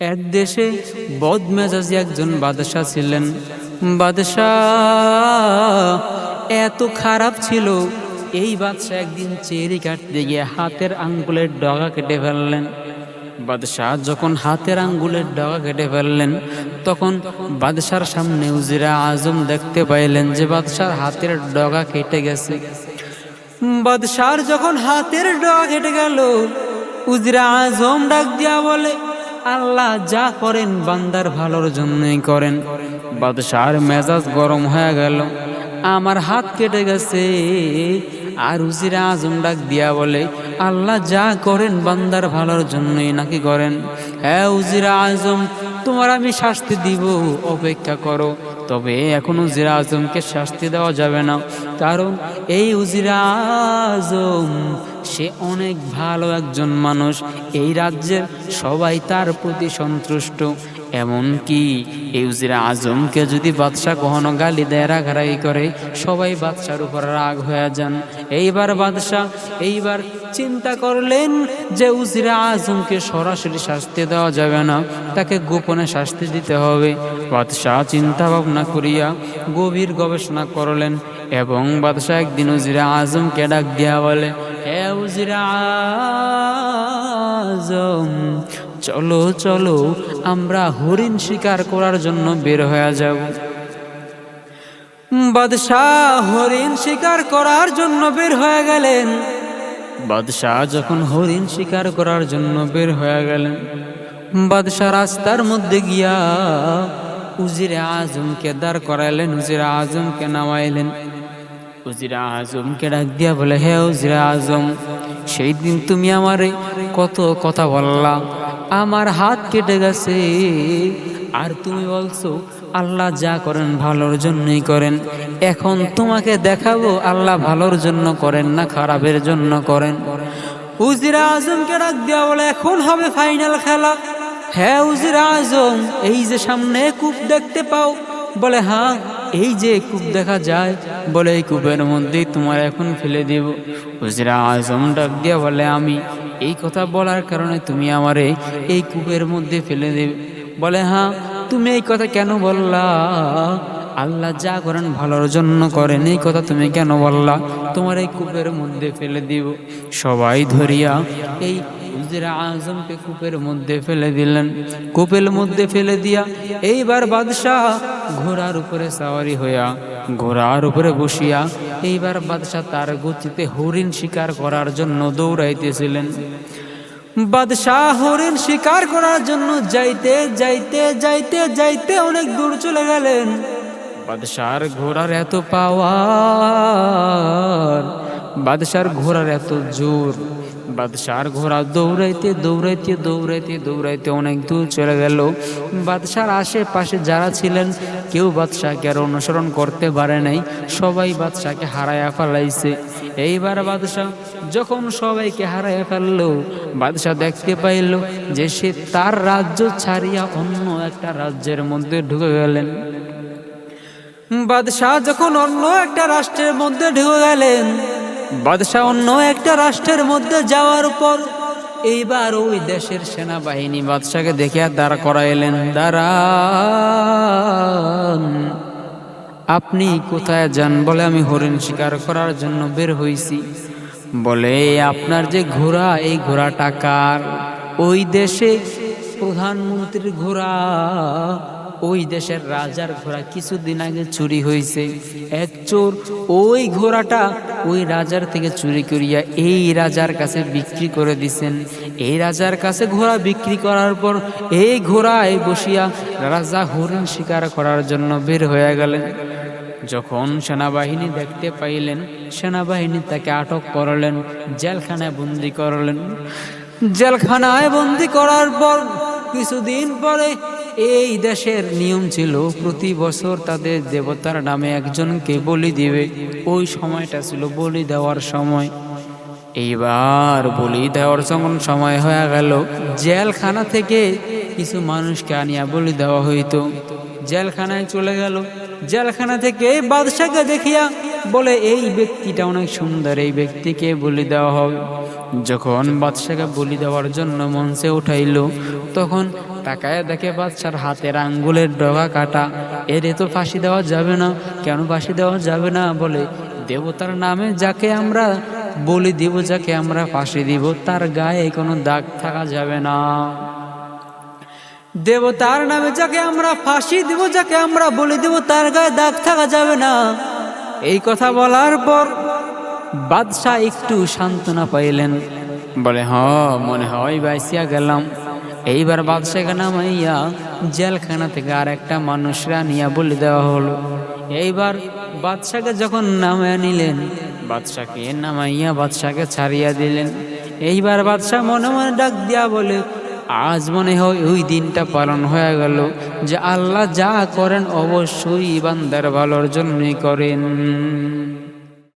এক দেশে বদমেজাজি একজন বাদশাহ ছিলেন। বাদশাহ এত খারাপ ছিল, এই বাদশাহ একদিন চেরি কাটতে গিয়ে হাতের আঙ্গুলের ডগা কেটে ফেললেন। বাদশাহ যখন হাতের আঙ্গুলের ডগা কেটে ফেললেন, তখন বাদশার সামনে উজিরা আজম দেখতে পাইলেন যে বাদশার হাতের ডগা কেটে গেছে। বাদশার যখন হাতের ডগা কেটে গেল, উজিরা আজম ডাক দিয়া বলে আল্লাহ যা করেন, বান্দার ভালোর জন্যই করেন। বাদশার মেজাজ গরম হয়ে গেল। আমার হাত কেটে গেছে। আর উজিরা আজম ডাক দিয়া বলে, আল্লাহ যা করেন, বান্দার ভালোর জন্যই নাকি করেন? হ্যাঁ উজিরা আজম, তোমার আমি শাস্তি দিব, অপেক্ষা করো। তবে এখন উজিরা আজমকে শাস্তি দেওয়া যাবে না। কারণ এই উজিরা আজম সে অনেক ভালো একজন মানুষ। এই রাজ্যের সবাই তার প্রতি সন্তুষ্ট। এমনকি এই উজিরা আজমকে যদি বাদশাহ কখনো গালি দেয়, রাগারাগি করে, সবাই বাদশার উপর রাগ হয়ে যান। এইবার বাদশাহ এইবার চিন্তা করলেন যে উজিরা আজমকে সরাসরি শাস্তি দেওয়া যাবে না, তাকে গোপনে শাস্তি দিতে হবে। বাদশাহ চিন্তা ভাবনা করিয়া গভীর গবেষণা করলেন এবং বাদশাহ একদিন উজিরা আজমকে ডাক দিয়া বলে আজম। চলো চলো, আমরা হরিণ শিকার করার জন্য বের হয়ে যাব। বাদশাহ হরিণ শিকার করার জন্য বের হয়ে গেলেন। বাদশাহ যখন হরিণ শিকার করার জন্য বের হয়ে গেলেন, বাদশাহ রাস্তার মধ্যে গিয়া উজিরে আজমকে দাঁড় করাইলেন, উজিরে আজমকে নামাইলেন। উজিরা আজমকে ডাক দিয়া বলে, হে উজিরা আজম সেই দিন তুমি আমারে কত কথা বললা। আমার হাত কেটে গেছে। আর তুমি বলছো, আল্লাহ যা করেন ভালোর জন্যই করেন। এখন তোমাকে দেখাবো, আল্লাহ ভালোর জন্য করেন না খারাপের জন্য করেন। উজিরা আজমকে ডাক দিয়া বলে, এখন হবে ফাইনাল খেলা। হ্যাঁ উজিরা আজম, এই যে সামনে কূপ দেখতে পাও। বলে হ্যাঁ এই যে কূপ দেখা যায় বলে, এই কূপের মধ্যেই তোমার এখন ফেলে দিব। উজিরা আজম ডাক দিয়া বলে, আমি এই কথা বলার কারণে তুমি আমারে এই কূপের মধ্যে ফেলে দেবে। বলে হ্যাঁ তুমি এই কথা কেন বললা? আল্লাহ যা করেন ভালোর জন্য করেন। এই কথা তুমি কেন বললা? তোমার এই কূপের মধ্যে ফেলে দিব। সবাই ধরিয়া এই উজিরা আজমকে কূপের মধ্যে ফেলে দিলেন। কূপের মধ্যে ফেলে দিয়া এইবার বাদশাহ ঘোড়ার উপরে সাওয়ারি হইয়া, ঘোড়ার উপরে বসিয়া এইবার বাদশাহ তার গতিতে হরিণ শিকার করার জন্য দৌড়াইতেছিলেন। বাদশাহ হরিণ শিকার করার জন্য যাইতে যাইতে যাইতে যাইতে অনেক দূর চলে গেলেন। বাদশার ঘোড়ার এত পাওয়ার বাদশার ঘোড়ার এত জোর। বাদশার ঘোড়া দৌড়াইতে দৌড়াইতে দৌড়াইতে দৌড়াইতে অনেক দূর চলে গেল। বাদশার আশেপাশে যারা ছিলেন, কেউ বাদশাহকে আর অনুসরণ করতে পারে নাই। সবাই বাদশাহকে হারাইয়া ফেলাইছে। এইবার বাদশাহ যখন সবাইকে হারাইয়া ফেলল বাদশাহ দেখতে পাইল যে সে তার রাজ্য ছাড়িয়া অন্য একটা রাজ্যের মধ্যে ঢুকে গেলেন। বাদশাহ যখন অন্য একটা রাষ্ট্রের মধ্যে ঢুকে গেলেন বাদশাহ অন্য একটা রাষ্ট্রের মধ্যে যাওয়ার পর এইবার ওই দেশের সেনাবাহিনী বাদশাকে দেখে দাঁড় করাইলেন, দাঁড়ান, আপনি কোথায় যান বলে আমি হরিণ শিকার করার জন্য বের হইছি। বলে আপনার যে ঘোড়া, এই ঘোড়াটা কার? ওই দেশে প্রধানমন্ত্রীর ঘোড়া। ওই দেশের রাজার ঘোড়া কিছুদিন আগে চুরি হয়েছে এক চোর ওই ঘোড়াটা ওই রাজার থেকে চুরি করিয়া এই রাজার কাছে বিক্রি করে দিছেন। এই রাজার কাছে ঘোড়া বিক্রি করার পর এই ঘোড়ায় বসিয়া রাজা হরিণ শিকার করার জন্য বের হয়ে গেলেন। যখন সেনাবাহিনী দেখতে পাইলেন, সেনাবাহিনী তাকে আটক করলেন, জেলখানায় বন্দি করলেন। জেলখানায় বন্দি করার পর কিছুদিন পরে এই দেশের নিয়ম ছিল, প্রতি বছর তাদের দেবতার নামে একজনকে বলি দিবে। ওই সময়টা ছিল বলি দেওয়ার সময়। এইবার বলি দেওয়ার যখন সময় হয়ে গেল, জেলখানা থেকে কিছু মানুষকে আনিয়া বলি দেওয়া হইতো। জেলখানায় চলে গেল। জেলখানা থেকে এই বাদশাকে দেখিয়া বলে, এই ব্যক্তিটা অনেক সুন্দর, এই ব্যক্তিকে বলি দেওয়া হবে। যখন বাদশাকে বলি দেওয়ার জন্য মঞ্চে উঠাইল, তখন তাকায় দেখে বাচ্চার হাতের আঙ্গুলের ডগা কাটা। এরে তো ফাঁসি দেওয়া যাবে না। কেন ফাঁসি দেওয়া যাবে না বলে, দেবতার নামে যাকে আমরা বলি দিব, যাকে আমরা ফাঁসি দিব, তার গায়ে কোনো দাগ থাকা যাবে না। দেবতার নামে যাকে আমরা ফাঁসি দিব, যাকে আমরা বলি দিব, তার গায়ে দাগ থাকা যাবে না। এই কথা বলার পর বাদশাহ একটু সান্ত্বনা পাইলেন। বলে, হ, মনে হয় বাইসিয়া গেলাম। এইবার বাদশাকে নামাইয়া জেলখানা থেকে আর একটা মানুষরা নিয়ে বলে দেওয়া হলো। এইবার বাদশাকে যখন নামাইয়া নিলেন বাদশাকে নামাইয়া বাদশাকে ছাড়িয়া দিলেন। এইবার বাদশাহ মনে মনে ডাক দিয়া বলে, আজ মনে হয় ওই দিনটা পালন হয়ে গেল যে আল্লাহ যা করেন অবশ্যই বান্দার ভালোর জন্যই করেন।